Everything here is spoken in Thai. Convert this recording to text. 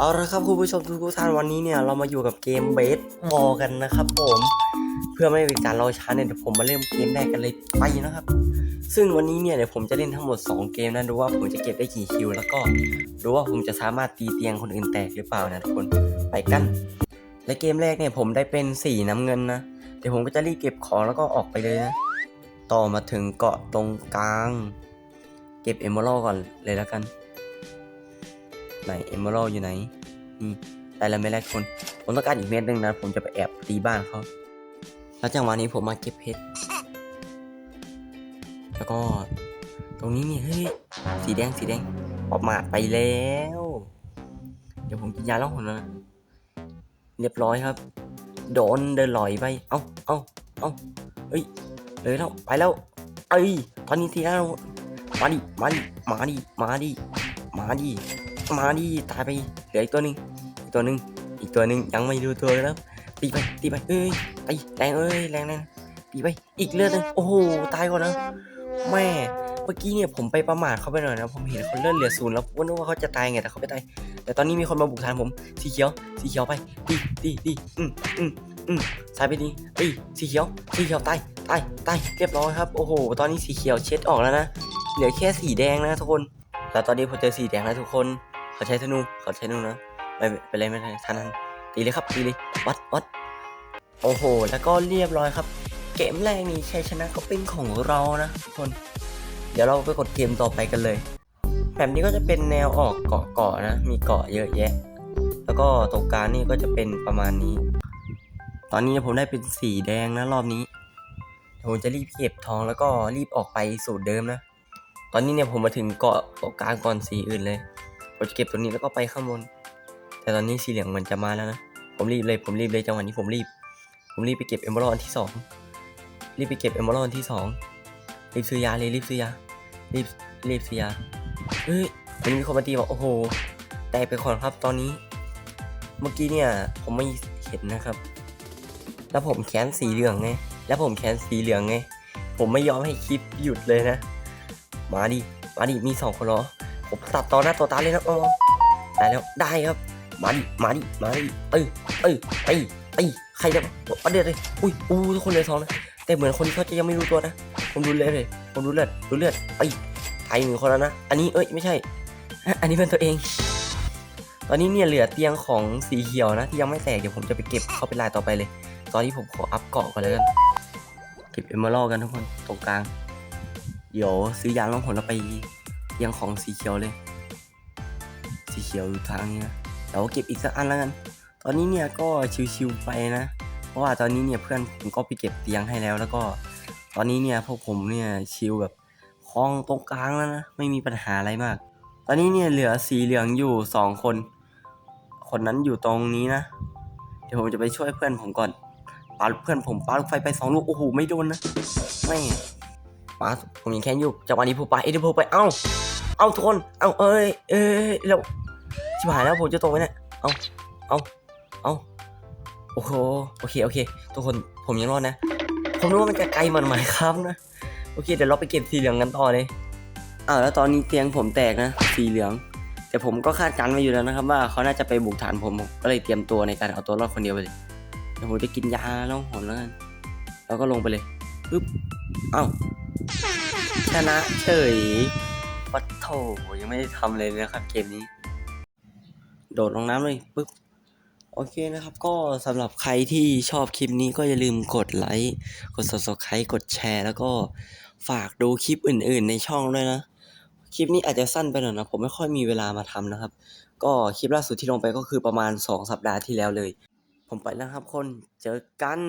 เอาละครับคุณผู้ชมทุกท่านวันนี้เนี่ยเรามาอยู่กับเกมเบสบอลกันนะครับผมเพื่อไม่ให้เป็นการรอช้าเนี่ยเดี๋ยวผมมาเริ่มเกมแรกกันเลยไปนะครับ ซึ่งวันนี้เนี่ยเดี๋ยวผมจะเล่นทั้งหมด 2 เกมนะดูว่าผมจะเก็บได้กี่คิว แล้วก็ดูว่าผมจะสามารถตีเตียงคนอื่นแตกหรือเปล่านะทุกคนไปกัน และเกมแรกเนี่ยผมได้เป็นสีน้ำเงินนะเดี๋ยวผมก็จะรีบเก็บของแล้วก็ออกไปเลยนะต่อมาถึงเกาะตรงกลาง เก็บเอมเมอรัลก่อนเลยแล้วกัน ไหนเอเมอรัลอยู่ไหนนี่ได้แล้วไม่แรกคน ผมต้องการอีกเม็ดหนึงนะ ผมจะไปแอบตีบ้านเขาแล้วจังหวะนี้ผมมาเก็บเพชร แล้วก็ ตรงนี้เนี่ยเฮ้ย สีแดงสีแดง ออกมาไปแล้ว เดี๋ยวผมกินยาล่องหนนะเรียบร้อยครับ โดนเดินลอยไป เอ้าเอ้าเอ้าเฮ้ย เลยแล้ว ไปแล้ว เอ้ย ตอนนี้ทีแล้ว มาดิ มาดิ มาดิ มาดิ มาดิ มาดิตายไปเหลืออีกตัวหนึ่งอีกตัวหนึ่งอีกตัวหนึ่งยังไม่รู้ตัวแล้วตีไปตีไปเอ้ยตีแรงเอ้ยแรงแรงตีไปอีกเลือดหนึงโอ้โหตายก่อนนะแม่เมื่อกี้เนี่ยผมไปประมาทเขาไปหน่อยนะผมเห็นเขาเลือดเหลือศูนย์แล้วก็นึกว่าเขาจะตายไงแต่เขาไม่ตายแต่ตอนนี้มีคนมาบุกฐานผมสีเขียวสีเขียวไปตีตีตีอืมอืมอืมสายไปดีตีสีเขียวสีเขียวตายตายตายเรียบร้อยครับโอ้โห ตอนนี้สีเขียวเช็ดออกแล้วนะเหลือแค่สีแดงนะทุกคนแล้วตอนนี้ผมเจอสีแดงแล้วทุกคน เขาใช้ธนูเขาใช้ธนูนะไม่ไปเลยไม่เลยทันทันตีเลยครับตีเลยวัดวัดโอ้โห แล้วก็เรียบร้อยครับ เกมแรกนี้ชัยชนะก็เป็นของเรานะทุกคน เดี๋ยวเราไปกดเกมต่อไปกันเลยแบบนี้ก็จะเป็นแนวออกเกาะเกาะนะ มีเกาะเยอะแยะ แล้วก็ตรงกลางนี่ก็จะเป็นประมาณนี้ ตอนนี้ผมได้เป็นสีแดงนะรอบนี้ผมจะรีบเก็บทองแล้วก็รีบออกไปสูตรเดิมนะ ตอนนี้เนี่ยผมมาถึงเกาะเกาะกลางก่อนสีอื่นเลย ผมจะเก็บตัวนี้แล้วก็ไปข้างบน แต่ตอนนี้สีเหลืองมือนจะมาแล้วนะ ผมรีบเลย ผมรีบเลยจังหวะนี้ผมรีบ ผมรีบไปเก็บเอมเบอร์อันที่สองรีบไปเก็บเอมเบอร์อันที่สองรีบซื้อยาเลยรีบซื้อยา รีบรีบซื้อยา เฮ้ยมันมีคนมาตีบอกโอ้โห แตกไปก่อนครับตอนนี้ เมื่อกี้เนี่ยผมไม่เห็นนะครับ แล้วผมแค้นสีเหลืองไง แล้วผมแค้นสีเหลืองไง ผมไม่ยอมให้คลิปหยุดเลยนะ มาดิ มาดิ มีสองคนเหรอ ผมตัดต่อหน้าต่อตาเลยนะอ๋อได้แล้วได้ครับ มาดิมาดิมาดิเอ้ยเอ้ยตีตีใครจะประเดี๋ยวเลยอุ้ยอู้ทุกคนเลยสองนะแต่เหมือนคนนี้เขาจะยังไม่รู้ตัวนะ ผมดูเลือดเลยผมดูเลือดดูเลือดไอ้ยตายหนึ่งคนแล้วนะอันนี้เอ้ยไม่ใช่ อันนี้เป็นตัวเอง ตอนนี้เนี่ยเหลือเตียงของสีเขียวนะ ที่ยังไม่แตกเดี๋ยวผมจะไปเก็บเข้าไปลายต่อไปเลย ตอนนี้ผมขออัพเกาะก่อนเลยกันเก็บเอมเมอรัลกันทุกคนตรงกลางเดี๋ยวซื้อยาลองหนแล้วไปเตี ยังของสีเขียวเลย สีเขียวอยู่ทางนี้นะเดี๋ยวเก็บอีกสักอันแล้วกัน ตอนนี้เนี่ยก็ชิวๆไปนะ เพราะว่าตอนนี้เนี่ยเพื่อนผมก็ไปเก็บเตียงให้แล้ว แล้วก็ตอนนี้เนี่ยพวกผมเนี่ยชิลแบบคลองตรงกลางแล้วนะไม่มีปัญหาอะไรมาก ตอนนี้เนี่ยเหลือสีเหลืองอยู่สองคน คนนั้นอยู่ตรงนี้นะ เดี๋ยวผมจะไปช่วยเพื่อนผมก่อนปาเพื่อนผมปาลูกไฟไปสองลูกโอ้โหไม่โดนนะไม่ปาผมยังแค่อยู่จังหวะนี้ผมปาเอเดโพไปเอ้า เอาทุกคน เอ้าเอ้ยเอ้ยแล้วชิบหายแล้วผมจะตกไหมเนี่ย เอ้าเอ้าเอ้าโอ้โห โอเค โอเค ทุกคน ผมยังรอดนะ ผมนึกว่ามันจะไกลมันไหมครับนะ โอเค เดี๋ยวเราไปเก็บสีเหลืองกันต่อเลย อ้าวแล้วตอนนี้เตียงผมแตกนะ สีเหลือง แต่ผมก็คาดการณ์ไว้อยู่แล้วนะครับ ว่าเขาน่าจะไปบุกฐานผม ก็เลยเตรียมตัวในการเอาตัวรอดคนเดียวไปเลยเดี๋ยวผมจะกินยาแล่องหนแล้วกันแล้วก็ลงไปเลยปึ๊บ เอ้าชนะเฉย ปัดโถยังไม่ได้ทำเลยนะครับเกมนี้ โดดลงน้ำเลยปึ๊บโอเคนะครับ ก็สำหรับใครที่ชอบคลิปนี้ก็อย่าลืมกดไลค์ กด subscribe กดแชร์ แล้วก็ฝากดูคลิปอื่นๆในช่องด้วยนะ คลิปนี้อาจจะสั้นไปหน่อยนะ ผมไม่ค่อยมีเวลามาทำนะครับ ก็คลิปล่าสุดที่ลงไปก็คือประมาณ 2 สัปดาห์ที่แล้วเลย ผมไปแล้วครับคน เจอกัน